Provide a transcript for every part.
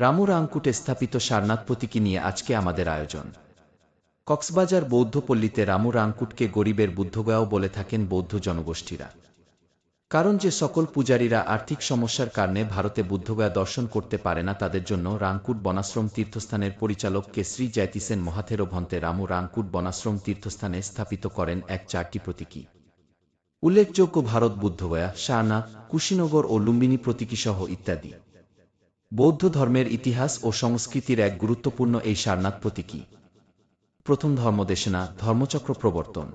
রামু রাংকুটে স্থাপিত সারনাথ প্রতীকী নিয়ে আজকে আমাদের আয়োজন। কক্সবাজার বৌদ্ধপল্লীতে রামু রাংকুটকে গরিবের বুদ্ধগয়াও বলে থাকেন বৌদ্ধ জনগোষ্ঠীরা। কারণ যে সকল পূজারীরা আর্থিক সমস্যার কারণে ভারতে বুদ্ধগয়া দর্শন করতে পারে না, তাদের জন্য রাংকুট বনাশ্রম তীর্থস্থানের পরিচালক কেশ্রী জয়তিসেন মহাথেরো ভন্তে রামু রাংকুট বনাশ্রম তীর্থস্থানে স্থাপিত করেন এক চারটি প্রতীকী। উল্লেখযোগ্য ভারত বুদ্ধগয়া, সারনাথ, কুশীনগর ও লুম্বিনী প্রতীকীসহ ইত্যাদি। বৌদ্ধ ধর্মের ইতিহাস ও সংস্কৃতির এক গুরুত্বপূর্ণ এই সারনাথ প্রতীকী। প্রথম ধর্মদেশনা, ধর্মচক্র প্রবর্তন।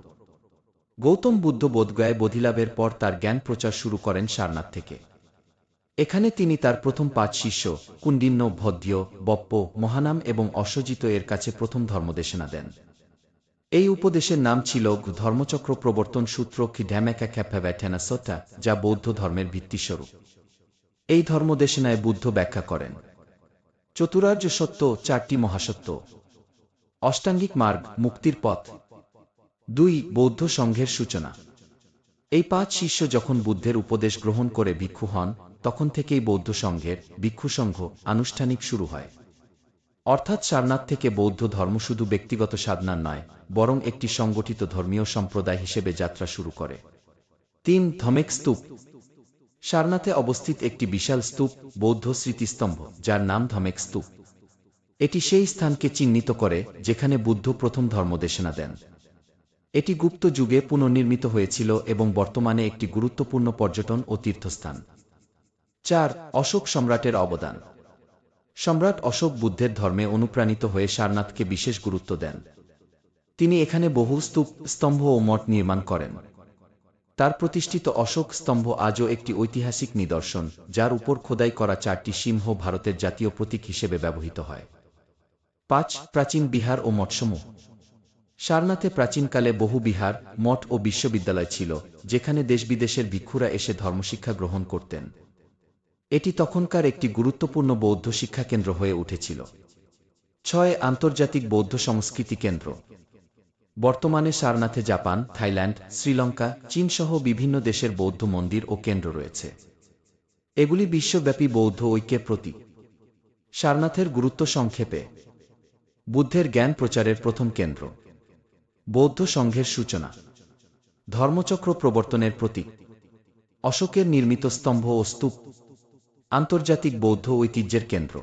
গৌতম বুদ্ধ বোধগয়ায় বোধিলাভের পর তার জ্ঞান প্রচার শুরু করেন সারনাথ থেকে। এখানে তিনি তার প্রথম পাঁচ শিষ্য, কুণ্ডিন্য ভদ্য বপ্প, মহানাম এবং অশ্বজিত এর কাছে প্রথম ধর্মদেশনা দেন। এই উপদেশের নাম ছিল ধর্মচক্র প্রবর্তন সূত্র কি ঢ্যামেকা খ্যাপ্যাভ্যাঠেনা সত্তা, যা বৌদ্ধ ধর্মের ভিত্তিস্বরূপ। এই ধর্মদেশনায় বুদ্ধ ব্যাখ্যা করেন। চতুরার্য সত্য চারটি মহাসত্য। অষ্টাঙ্গিক মার্গ, মুক্তির পথ। দুই, বৌদ্ধ সংঘের সূচনা। এই পাঁচ শিষ্য যখন বুদ্ধের উপদেশ গ্রহণ করে ভিক্ষু হন, তখন থেকেই বৌদ্ধ সংঘের, ভিক্ষু সংঘ আনুষ্ঠানিক শুরু হয়। অর্থাৎ সারনাথ থেকে বৌদ্ধ ধর্ম শুধু ব্যক্তিগত সাধনার নয়, বরং একটি সংগঠিত ধর্মীয় সম্প্রদায় হিসেবে যাত্রা শুরু করে। তিন, ধমেক স্তূপ। সারনাথে অবস্থিত একটি বিশাল স্তূপ, বৌদ্ধ স্মৃতিস্তম্ভ, যার নাম ধমেক স্তূপ। এটি সেই স্থানকে চিহ্নিত করে, যেখানে বুদ্ধ প্রথম ধর্মদেশনা দেন। এটি গুপ্ত যুগে পুনর্নির্মিত হয়েছিল এবং বর্তমানে একটি গুরুত্বপূর্ণ পর্যটন ও তীর্থস্থান। চার, অশোক সম্রাটের অবদান। সম্রাট অশোক বুদ্ধের ধর্মে অনুপ্রাণিত হয়ে সারনাথকে বিশেষ গুরুত্ব দেন। তিনি এখানে বহু স্তূপ, স্তম্ভ ও মঠ নির্মাণ করেন। তার প্রতিষ্ঠিত অশোক স্তম্ভ আজও একটি ঐতিহাসিক নিদর্শন, যার উপর খোদাই করা চারটি সিংহ ভারতের জাতীয় প্রতীক হিসেবে ব্যবহৃত হয়। পাঁচ, প্রাচীন বিহার ও মঠসমূহ। সারনাথে প্রাচীনকালে বহু বিহার, মঠ ও বিশ্ববিদ্যালয় ছিল, যেখানে দেশ বিদেশের ভিক্ষুরা এসে ধর্মশিক্ষা গ্রহণ করতেন। এটি তখনকার একটি গুরুত্বপূর্ণ বৌদ্ধ শিক্ষা কেন্দ্র হয়ে উঠেছিল। ছয়, আন্তর্জাতিক বৌদ্ধ সংস্কৃতি কেন্দ্র। বর্তমানে সারনাথে জাপান, থাইল্যান্ড, শ্রীলঙ্কা, চীনসহ বিভিন্ন দেশের বৌদ্ধ মন্দির ও কেন্দ্র রয়েছে। এগুলি বিশ্বব্যাপী বৌদ্ধ ঐক্যের প্রতীক। সারনাথের গুরুত্ব সংক্ষেপে। বুদ্ধের জ্ঞান প্রচারের প্রথম কেন্দ্র। বৌদ্ধ সংঘের সূচনা। ধর্মচক্র প্রবর্তনের প্রতীক। অশোকের নির্মিত স্তম্ভ ও স্তূপ। আন্তর্জাতিক বৌদ্ধ ঐতিহ্যের কেন্দ্র।